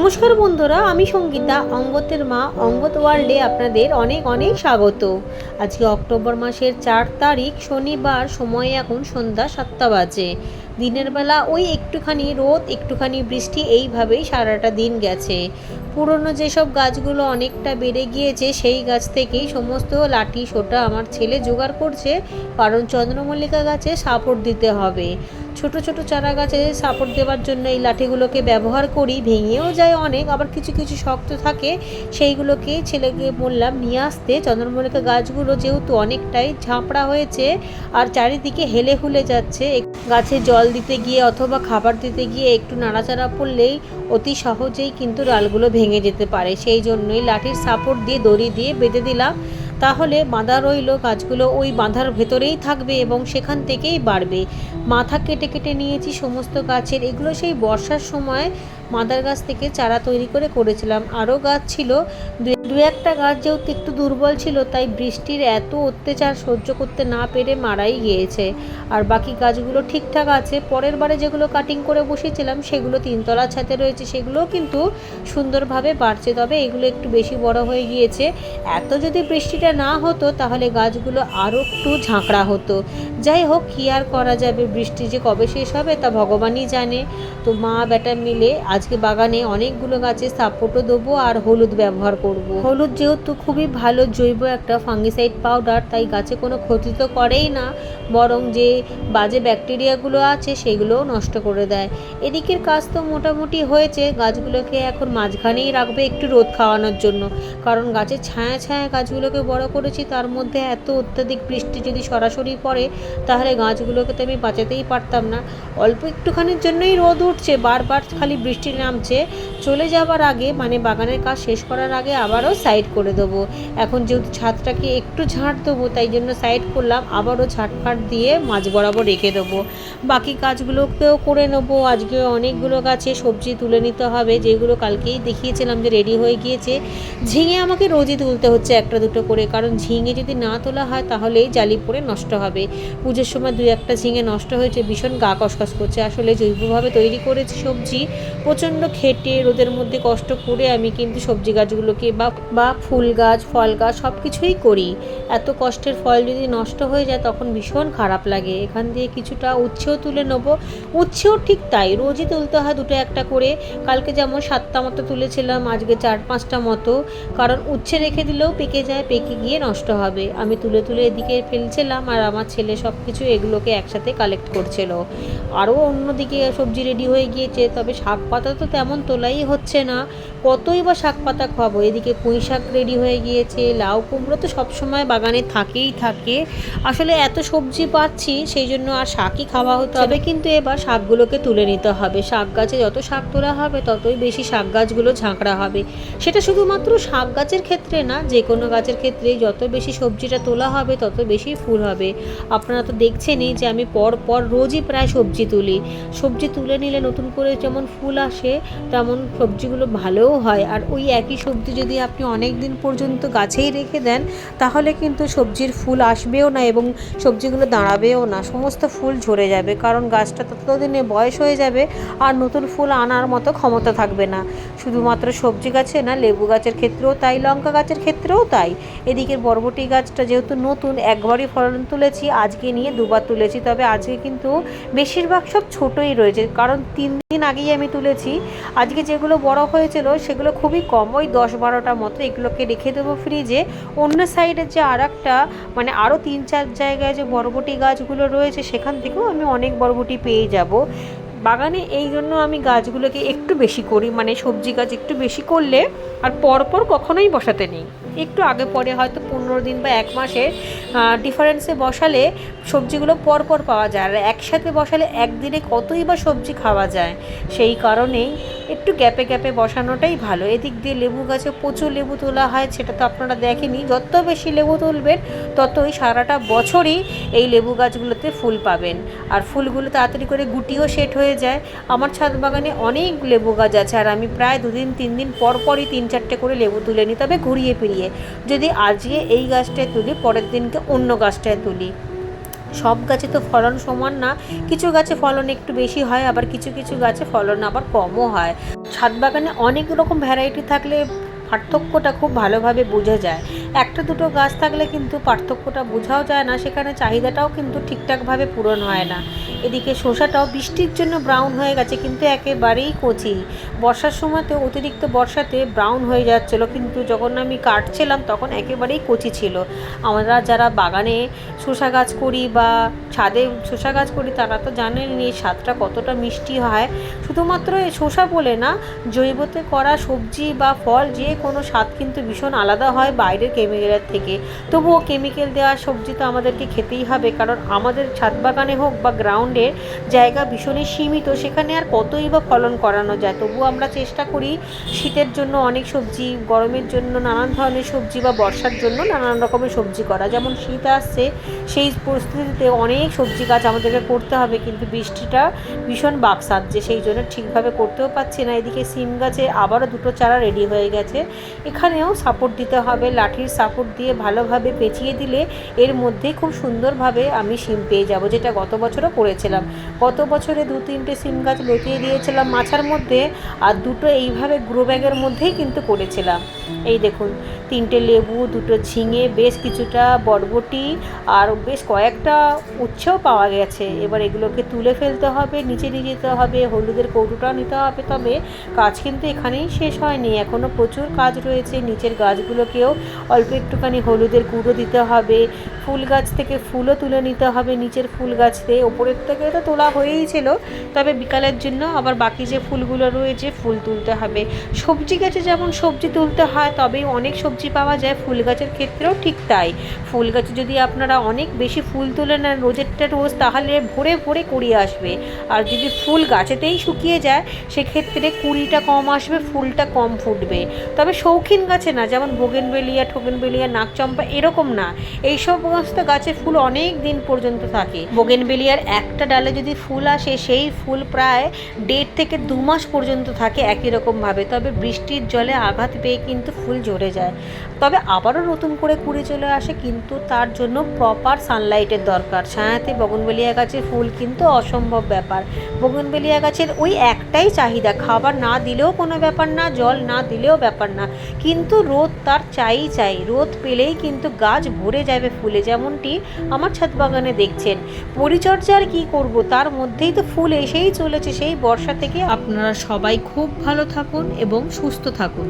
নমস্কার বন্ধুরা, আমি সঙ্গীতা, অঙ্গতের মা, অঙ্গত ওয়ার্ল্ডে আপনাদের অনেক অনেক স্বাগত। আজকে অক্টোবর মাসের চার তারিখ, শনিবার, সময় এখন সন্ধ্যা সাতটা বাজে। দিনের বেলা ওই একটুখানি রোদ, একটুখানি বৃষ্টি, এইভাবেই সারাটা দিন গেছে। পুরনো যেসব গাছগুলো অনেকটা বেড়ে গিয়েছে, সেই গাছ থেকেই সমস্ত লাঠি, সোটা আমার ছেলে জোগাড় করছে, কারণ চন্দ্রমল্লিকা গাছে সাপোর্ট দিতে হবে। ছোট ছোট চারা গাছে সাপোর্ট দেওয়ার জন্য এই লাঠিগুলোকে ব্যবহার করি, ভেঙেও যায় অনেক, আবার কিছু কিছু শক্ত থাকে, সেইগুলোকে ছেলেকে বললাম, নিয়ে আসতে। চন্দ্রমল্লিকা গাছগুলো যেহেতু অনেকটাই ঝাঁপড়া হয়েছে, আর চারিদিকে হেলে হুলে যাচ্ছে গাছে জল দিতে গিয়ে অথবা খাবার দিতে গিয়ে একটু নাড়াচাড়া পড়লেই অতি সহজেই কিন্তু ডালগুলো ভেঙে যেতে পারে। সেই জন্যই লাঠির সাপোর্ট দিয়ে দড়ি দিয়ে বেঁধে দিলাম। তাহলে বাঁধা রইল গাছগুলো ওই বাঁধার ভেতরেই থাকবে এবং সেখান থেকেই বাড়বে। মাথা কেটে কেটে নিয়েছি সমস্ত গাছের। এগুলো সেই বর্ষার সময় মাদার গাছ থেকে চারা তৈরি করে করেছিলাম। আরও গাছ ছিল। দু- একটা গাছ যেহেতু একটু দুর্বল ছিল, তাই বৃষ্টির এত অত্যাচার সহ্য করতে না পেরে মারাই গিয়েছে। আর বাকি গাছগুলো ঠিকঠাক আছে। পরের বারে যেগুলো কাটিং করে বসেছিলাম সেগুলো তিনতলা ছাতে রয়েছে। সেগুলোও কিন্তু সুন্দরভাবে বাড়ছে। তবে এগুলো একটু বেশি বড় হয়ে গিয়েছে। এত যদি বৃষ্টিটা না হতো, তাহলে গাছগুলো আরও একটু ঝাঁকড়া হতো। যাই হোক, কী আর করা যাবে? বৃষ্টি যে কবে শেষ হবে তা ভগবানই জানে। তো মা বেটা মিলে আজকে বাগানে অনেকগুলো গাছে সাপোর্টও দেবো আর হলুদ ব্যবহার করব। হলুদ যেহেতু খুবই ভালো জৈব একটা ফাঙ্গিসাইড পাউডার, তাই গাছে কোনো ক্ষতি তো করেই না, বরং যে বাজে ব্যাকটেরিয়াগুলো আছে সেগুলোও নষ্ট করে দেয়। এদিকের কাজ তো মোটামুটি হয়েছে, গাছগুলোকে এখন মাঝখানেই রাখবে একটু রোদ খাওয়ানোর জন্য। কারণ গাছের ছায়া ছায়া গাছগুলোকে বড় করেছি, তার মধ্যে এত অত্যাধিক বৃষ্টি যদি সরাসরি পড়ে, তাহলে গাছগুলোকে তো আমি বাঁচাতেই পারতাম না। অল্প একটুখানির জন্যই রোদ উঠছে, বারবার খালি বৃষ্টি নামছে। চলে যাওয়ার আগে মানে বাগানের কাজ শেষ করার আগে আবারও সাইড করে দেবো। এখন যেহেতু ছাদটাকে একটু ঝাঁট দেবো, তাই জন্য সাইড করলাম, আবারও ঝাঁটফাট দিয়ে মাঝ বরাবর রেখে দেবো। বাকি কাজগুলোকেও করে নেব। আজকে অনেকগুলো গাছে সবজি তুলে নিতে হবে, যেগুলো কালকেই দেখিয়েছিলাম যে রেডি হয়ে গিয়েছে। ঝিঙে আমাকে রোজই তুলতে হচ্ছে একটা দুটো করে, কারণ ঝিঙে যদি না তোলা হয় তাহলেই জালি পড়ে নষ্ট হবে। পুজোর সময় দুই একটা ঝিঙে নষ্ট হয়েছে, ভীষণ গা কসকস করছে। আসলে জৈবভাবে তৈরি করেছি সবজি প্রচণ্ড খেটে, রোদের মধ্যে কষ্ট করে আমি কিন্তু সবজি গাছগুলোকে বা বা ফুল গাছ, ফল গাছ সব কিছুই করি। এত কষ্টের ফল যদি নষ্ট হয়ে যায় তখন ভীষণ খারাপ লাগে। এখান দিয়ে কিছুটা উচ্ছেও তুলে নেব। উচ্ছেও ঠিক তাই, রোজই তুলতে হয় দুটো একটা করে। কালকে যেমন সাতটা মতো তুলেছিলাম, আজকে চার পাঁচটা মতো। কারণ উচ্ছে রেখে দিলেও পেকে যায়, পেকে গিয়ে নষ্ট হবে। আমি তুলে তুলে এদিকে ফেলছিলাম আর আমার ছেলে সব কিছু এগুলোকে একসাথে কালেক্ট করছিল। আরও অন্যদিকে সবজি রেডি হয়ে গিয়েছে, তবে শাক পাতা তো তেমন তোলাই হচ্ছে না। কতই বা শাক পাতা খাব? এদিকে পুঁই শাক রেডি হয়ে গিয়েছে লাউ কুমড়ো তো সবসময় বাগানে থাকেই থাকে। আসলে এত সবজি পাচ্ছি সেই জন্য আর শাকই খাওয়া হতো তবে কিন্তু এবার শাকগুলোকে তুলে নিতে হবে। শাক গাছে যত শাক তোলা হবে ততই বেশি শাক গাছগুলো ঝাঁকড়া হবে। সেটা শুধুমাত্র শাক গাছের ক্ষেত্রে না যে কোনো গাছের ক্ষেত্রেই যত বেশি সবজিটা তোলা হবে তত বেশি ফুল হবে। আপনারা তো দেখছেনই যে আমি পর পর রোজই প্রায় সবজি তুলি। সবজি তুলে নিলে নতুন করে যেমন ফুল আসে তেমন সবজিগুলো ভালোও হয়। আর ওই একই সবজি যদি আপনি অনেক দিন পর্যন্ত গাছেই রেখে দেন, তাহলে কিন্তু সবজির ফুল আসবেও না এবং সবজিগুলো দাঁড়াবেও না। সমস্ত ফুল ঝরে যাবে, কারণ গাছটা ততদিনে বয়স হয়ে যাবে আর নতুন ফুল আনার মতো ক্ষমতা থাকবে না। শুধুমাত্র সবজি গাছে না, লেবু গাছের ক্ষেত্রেও তাই, লঙ্কা গাছের ক্ষেত্রেও তাই। এদিকের বরবটি গাছটা যেহেতু নতুন, একবারই ফলন তুলেছি, আজকে নিয়ে দুবার তুলেছি, তবে আজকে কিন্তু বেশিরভাগ সব ছোটোই রয়েছে। কারণ তিন দিন আগেই আমি তুলেছি। আজকে যেগুলো বড় হয়েছিল সেগুলো খুবই কম। ওই দশ বারোটা মতো এগুলোকে রেখে দেবো ফ্রিজে অন্য সাইডে যে আর একটা মানে আরও তিন চার জায়গায় যে বরবটি গাছগুলো রয়েছে, সেখান থেকেও আমি অনেক বরবটি পেয়ে যাব। বাগানে এই জন্য আমি গাছগুলোকে একটু বেশি করি মানে সবজি গাছ একটু বেশি করলে আর পরপর কখনোই বসাতে নেই। একটু আগে পরে হয়তো পনেরো দিন বা এক মাসে ডিফারেন্সে বসালে সবজিগুলো পরপর পাওয়া যায়। আর একসাথে বসালে একদিনে কতই বা সবজি খাওয়া যায়, সেই কারণেই একটু গ্যাপে গ্যাপে বসানোটাই ভালো। এদিক দিয়ে লেবু গাছে প্রচুর লেবু তোলা হয়, সেটা তো আপনারা দেখেনি যত বেশি লেবু তুলবেন, ততই সারাটা বছরই এই লেবু গাছগুলোতে ফুল পাবেন। আর ফুলগুলো তাড়াতাড়ি করে গুটিও সেট হয়ে যায়। আমার ছাদ বাগানে অনেক লেবু গাছ আছে আর আমি প্রায় দুদিন তিন দিন পর পরই তিন চারটে করে লেবু তুলে নিই। তবে ঘুরিয়ে ফিরিয়ে যদি আজকে এই গাছটায় তুলি, পরের দিনকে অন্য গাছটায় তুলি। সব গাছে তো ফলন সমান না। কিছু গাছে ফলন একটু বেশি হয়, আবার কিছু কিছু গাছে ফলন আবার কমও হয়। ছাদ বাগানে অনেক রকম ভ্যারাইটি থাকলে পার্থক্যটা খুব ভালোভাবে বোঝা যায়। একটা, দুটো গাছ থাকলে কিন্তু পার্থক্যটা বোঝাও যায় না, সেখানে চাহিদাটাও কিন্তু ঠিকঠাকভাবে পূরণ হয় না। এদিকে শসাটাও বৃষ্টির জন্য ব্রাউন হয়ে গেছে, কিন্তু একেবারেই কচি। বর্ষার সময়তে অতিরিক্ত বর্ষাতে ব্রাউন হয়ে যাচ্ছিল, কিন্তু যখন আমি কাটছিলাম তখন একেবারেই কচি ছিল। আমরা যারা বাগানে শসা গাছ করি বা ছাদে শসা গাছ করি, তারা তো জানেনই এই স্বাদটা কতটা মিষ্টি হয়। শুধুমাত্র এই শসা বলে না, জৈবতে করা সবজি বা ফল যে কোনো স্বাদ কিন্তু ভীষণ আলাদা হয় বাইরের কেমিক্যালের থেকে। তবুও কেমিক্যাল দেওয়া সবজি তো আমাদেরকে খেতেই হবে, কারণ আমাদের ছাদ বাগানে হোক বা গ্রাউন্ডে জায়গা ভীষণই সীমিত, সেখানে আর কতই বা ফলন করানো যায়? তবুও আমরা চেষ্টা করি শীতের জন্য অনেক সবজি, গরমের জন্য নানান ধরনের সবজি বা বর্ষার জন্য নানান রকমের সবজি করা। যেমন শীত আসছে, সেই পরিস্থিতিতে অনেক সবজি গাছ আমাদেরকে করতে হবে, কিন্তু বৃষ্টিটা ভীষণ বাক সাজছে সেই জন্য ঠিকভাবে করতেও পারছি না। এদিকে সিম গাছে আবারও দুটো চারা রেডি হয়ে গেছে। এখানেও সাপোর্ট দিতে হবে, লাঠির সাপোর্ট দিয়ে ভালোভাবে পেঁচিয়ে দিলে এর মধ্যে খুব সুন্দরভাবে আমি সিম পেয়ে যাব, যেটা গত বছরও করেছিলাম। গত বছরে দু তিনটে সিম গাছ লতিয়ে দিয়েছিলাম মাছার মধ্যে আর দুটো এইভাবে গ্রো ব্যাগের মধ্যেই কিন্তু করেছিলাম। এই দেখুন, তিনটে লেবু, দুটো ঝিঙে, বেশ কিছুটা বরবটি আর বেশ কয়েকটা উচ্ছেও পাওয়া গেছে। এবার এগুলোকে তুলে ফেলতে হবে, নিচে নিয়ে যেতে হবে, হলুদের কৌটোটাও নিতে হবে। তবে কাজ কিন্তু এখানেই শেষ হয়নি। এখনও প্রচুর কাজ রয়েছে। নিচের গাছগুলোকেও অল্প একটুখানি হলুদের গুঁড়ো দিতে হবে। ফুল গাছ থেকে ফুলও তুলে নিতে হবে নিচের ফুল গাছ থেকে ওপরের থেকে তো তোলা হয়েই ছিল। তবে বিকালের জন্য আবার বাকি যে ফুলগুলো রয়েছে, ফুল তুলতে হবে। সবজি গাছে যেমন সবজি তুলতে হয়, তবেই অনেক সবজি পাওয়া যায়। ফুল গাছের ক্ষেত্রেও ঠিক তাই। ফুল গাছে যদি আপনারা অনেক বেশি ফুল তুলে নেন রোজেরটা রোজ, তাহলে ভরে ভরে কুড়ি আসবে। আর যদি ফুল গাছেতেই শুকিয়ে যায়, সেক্ষেত্রে কুড়িটা কম আসবে, ফুলটা কম ফুটবে। তবে শৌখিন গাছে না, যেমন বোগেনবেলিয়া ঠোগেনবেলিয়া নাকচম্পা এরকম না। এই সমস্ত গাছে ফুল অনেক দিন পর্যন্ত থাকে। বোগেনবেলিয়ার একটা ডালে যদি ফুল আসে, সেই ফুল প্রায় দেড় থেকে দু মাস পর্যন্ত থাকে একই রকমভাবে তবে বৃষ্টির জলে আঘাত পেয়ে কিন্তু ফুল ঝরে যায়। তবে আবারও নতুন করে কুড়ি চলে আসে, কিন্তু তার জন্য প্রপার সানলাইটের দরকার। ছায়াতে বগনবেলিয়া গাছের ফুল কিন্তু অসম্ভব ব্যাপার। বগনবেলিয়া গাছের ওই একটাই চাহিদা, খাবার না দিলেও কোনো ব্যাপার না, জল না দিলেও ব্যাপার না। কিন্তু রোদ তার চাই চাই, রোদ পেলেই কিন্তু গাছ ভরে যাবে ফুলে। যেমনটি আমার ছাদ বাগানে দেখছেন। পরিচর্যার কি করব? তার মধ্যেই তো ফুল এসেই চলেছে সেই বর্ষা থেকে। আপনারা সবাই খুব ভালো থাকুন এবং সুস্থ থাকুন।